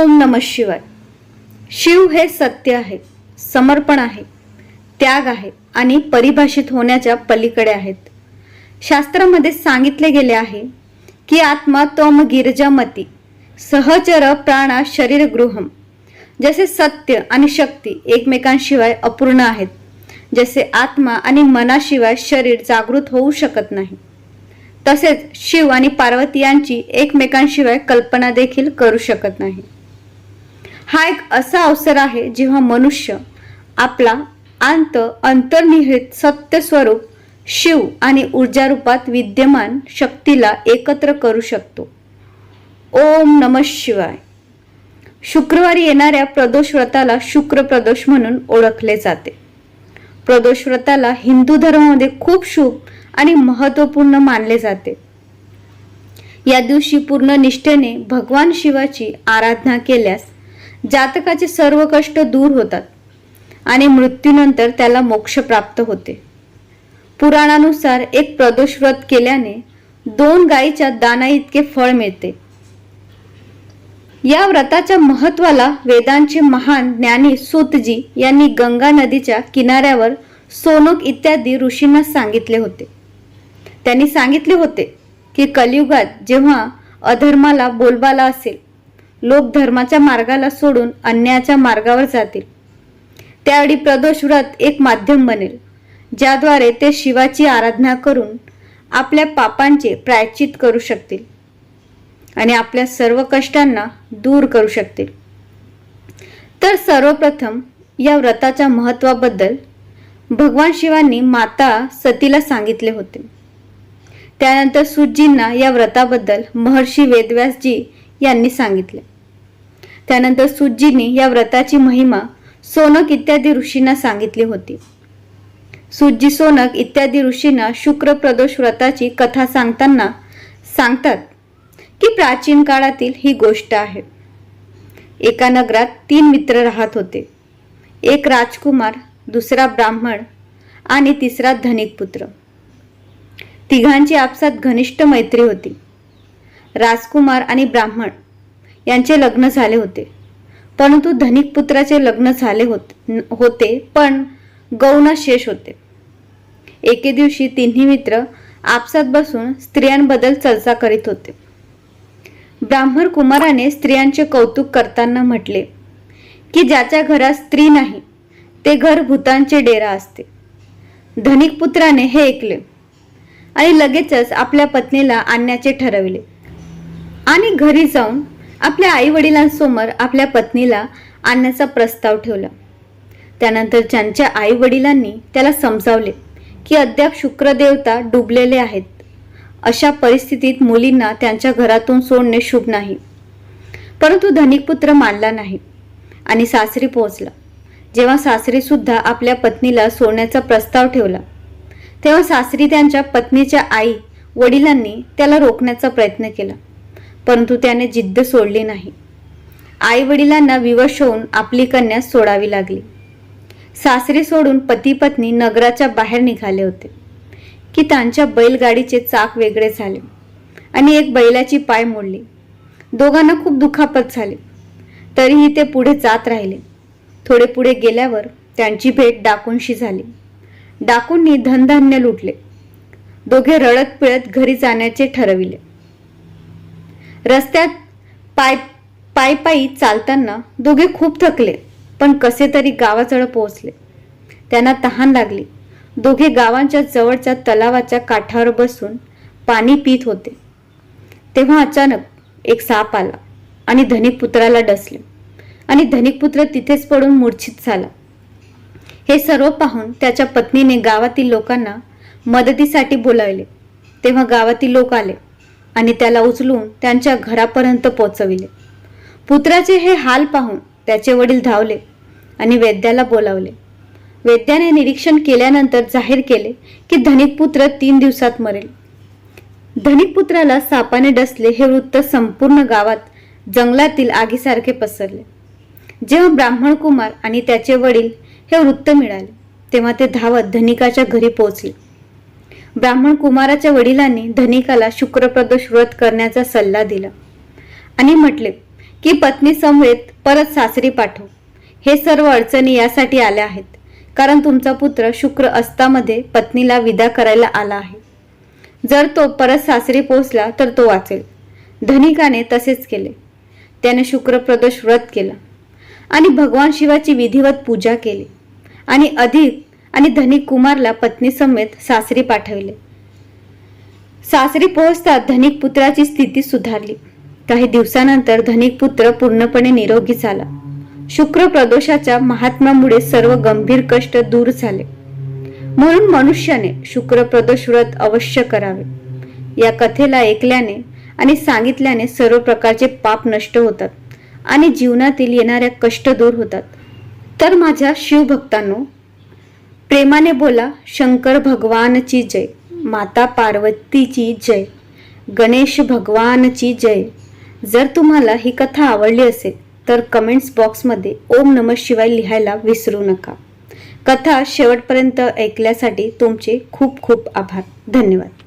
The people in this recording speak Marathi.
ओम नम शिवाय. शिव हे सत्य आहे समर्पण आहे त्याग आहे आणि परिभाषित होण्याच्या पलीकडे आहेत. शास्त्रामध्ये सांगितले गेले आहे की आत्मा तोम गिरजामती सहचर प्राणा शरीर गृहम जसे सत्य आणि शक्ती एकमेकांशिवाय अपूर्ण आहेत जसे आत्मा आणि मनाशिवाय शरीर जागृत होऊ शकत नाही. तसेच शिव आणि पार्वती यांची एकमेकांशिवाय कल्पना देखील करू शकत नाही. हा एक असा अवसर आहे जेव्हा मनुष्य आपला अंत अंतर्निहित सत्य स्वरूप शिव आणि ऊर्जा रूपात विद्यमान शक्तीला एकत्र करू शकतो. ओम नम शिवाय. शुक्रवारी येणाऱ्या प्रदोष व्रताला शुक्र प्रदोष म्हणून ओळखले जाते. प्रदोष व्रताला हिंदू धर्मामध्ये खूप शुभ आणि महत्त्वपूर्ण मानले जाते. या दिवशी पूर्ण निष्ठेने भगवान शिवाची आराधना केल्यास जातकाचे सर्व कष्ट दूर होतात आणि मृत्यूनंतर त्याला मोक्ष प्राप्त होते. पुराणानुसार एक प्रदोष व्रत केल्याने दोन गायीच्या दाना इतके फळ मिळते. या व्रताच्या महत्वाला वेदांचे महान ज्ञानी सूतजी यांनी गंगा नदीच्या किनाऱ्यावर सोनक इत्यादी ऋषींना सांगितले होते. त्यांनी सांगितले होते की कलियुगात जेव्हा अधर्माला बोलबाला असेल लोक धर्माच्या मार्गाला सोडून अन्यायाच्या मार्गावर जातील. त्यावेळी प्रदोष व्रत एक माध्यम बनेल ज्याद्वारे ते शिवाची आराधना करून आपल्या पापांचे प्रायचित करू शकतील आणि आपल्या सर्व कष्टांना दूर करू शकतील. तर सर्वप्रथम या व्रताच्या महत्वाबद्दल भगवान शिवांनी माता सतीला सांगितले होते. त्यानंतर सुजींना या व्रताबद्दल महर्षी वेदव्यासजी यांनी सांगितले. त्यानंतर सुज्जींनी या व्रताची महिमा सोनक इत्यादी ऋषींना सांगितली होती. सुज्जी सोनक इत्यादी ऋषींना शुक्र प्रदोष व्रताची कथा सांगताना सांगतात की प्राचीन काळातील ही गोष्ट आहे. एका नगरात तीन मित्र राहत होते. एक राजकुमार दुसरा ब्राह्मण आणि तिसरा धनिक पुत्र तिघांची आपसात घनिष्ठ मैत्री होती. राजकुमार आणि ब्राह्मण यांचे लग्न झाले होते. परंतु धनिक पुत्राचे लग्न झाले होते होते पण गौना शेष होते. एके दिवशी तिन्ही मित्र आपसात बसून स्त्रियांबद्दल चर्चा करीत होते. ब्राह्मण कुमाराने स्त्रियांचे कौतुक करताना म्हटले की ज्याच्या घरात स्त्री नाही ते घर भूतांचे डेरा असते. धनिक पुत्राने हे ऐकले आणि लगेचच आपल्या पत्नीला आणण्याचे ठरविले. आणि घरी जाऊन आपल्या आई वडिलांसमोर आपल्या पत्नीला आणण्याचा प्रस्ताव ठेवला. त्यानंतर ज्यांच्या आई वडिलांनी त्याला समजावले की अद्याप शुक्रदेवता डुबलेले आहेत. अशा परिस्थितीत मुलींना त्यांच्या घरातून सोडणे शुभ नाही. परंतु धनिक पुत्र मानला नाही आणि सासरी पोहोचला. जेव्हा सासरी सुद्धा आपल्या पत्नीला सोडण्याचा प्रस्ताव ठेवला तेव्हा सासरी त्यांच्या पत्नीच्या आई वडिलांनी त्याला रोखण्याचा प्रयत्न केला. परंतु त्याने जिद्द सोडली नाही. आईवडिलांना विवश होऊन आपली कन्या सोडावी लागली. सासरी सोडून पती पत्नी नगराच्या बाहेर निघाले होते. की त्यांच्या बैलगाडीचे चाक वेगळे झाले आणि एक बैलाची पाय मोडली. दोघांना खूप दुखापत झाली. तरीही ते पुढे जात राहिले. थोडे पुढे गेल्यावर त्यांची भेट डाकूंशी झाली. डाकूंनी धनधान्य लुटले. दोघे रडत पिळत घरी जाण्याचे ठरविले. रस्त्यात पाय पायी पायी चालताना दोघे खूप थकले पण कसे तरी गावाजवळ पोहोचले. त्यांना तहान लागली. दोघे गावांच्या जवळच्या तलावाच्या काठावर बसून पाणी पित होते. तेव्हा अचानक एक साप आला आणि धनिक पुत्राला डसले. आणि धनिक पुत्र तिथेच पडून मूर्छित झाला. हे सर्व पाहून त्याच्या पत्नीने गावातील लोकांना मदतीसाठी बोलावले. तेव्हा गावातील लोक आले. आणि त्याला उचलून त्यांच्या घरापर्यंत पोचविले पुत्राचे हे हाल पाहून त्याचे वडील धावले आणि वैद्याला बोलावले. वैद्याने निरीक्षण केल्यानंतर जाहीर केले की धनिक पुत्र तीन दिवसात मरेल. धनिक पुत्राला सापाने डसले हे वृत्त संपूर्ण गावात जंगलातील आगीसारखे पसरले. जेव्हा ब्राह्मण कुमार आणि त्याचे वडील हे वृत्त मिळाले तेव्हा ते धावत धनिकाच्या घरी पोहोचले. ब्राह्मण कुमाराच्या वडिलांनी धनिकाला शुक्रप्रदोष व्रत करण्याचा सल्ला दिला. आणि म्हटले की पत्नी समवेत परत सासरी पाठव. हे सर्व अडचणी यासाठी आल्या आहेत. कारण तुमचा पुत्र शुक्र अस्तामध्ये पत्नीला विदा करायला आला आहे. जर तो परत सासरी पोहोचला तर तो वाचेल. धनिकाने तसेच केले. त्याने शुक्रप्रदोष व्रत केला. आणि भगवान शिवाची विधिवत पूजा केली. आणि अधिक आणि धनिक कुमारला पत्नी समेत सासरी पाठवले. सासरी पोहोचतात धनिक पुत्राची स्थिती सुधारली. काही दिवसानंतर धनिक पुत्र पूर्णपणे निरोगी झाला. शुक्र प्रदोषाच्या महात्म्यामुळे सर्व गंभीर कष्ट दूर झाले. म्हणून मनुष्याने शुक्र प्रदोष व्रत अवश्य करावे. या कथेला ऐकल्याने आणि सांगितल्याने सर्व प्रकारचे पाप नष्ट होतात आणि जीवनातील येणाऱ्या कष्ट दूर होतात. तर माझ्या शिवभक्तांनो प्रेमाने बोला शंकर भगवानची जय माता पार्वतीची जय गणेश भगवानची जय. जर तुम्हाला ही कथा आवडली असेल तर कमेंट्स बॉक्समध्ये ओम नम शिवाय लिहायला विसरू नका. कथा शेवटपर्यंत ऐकल्यासाठी तुमचे खूप खूप आभार. धन्यवाद.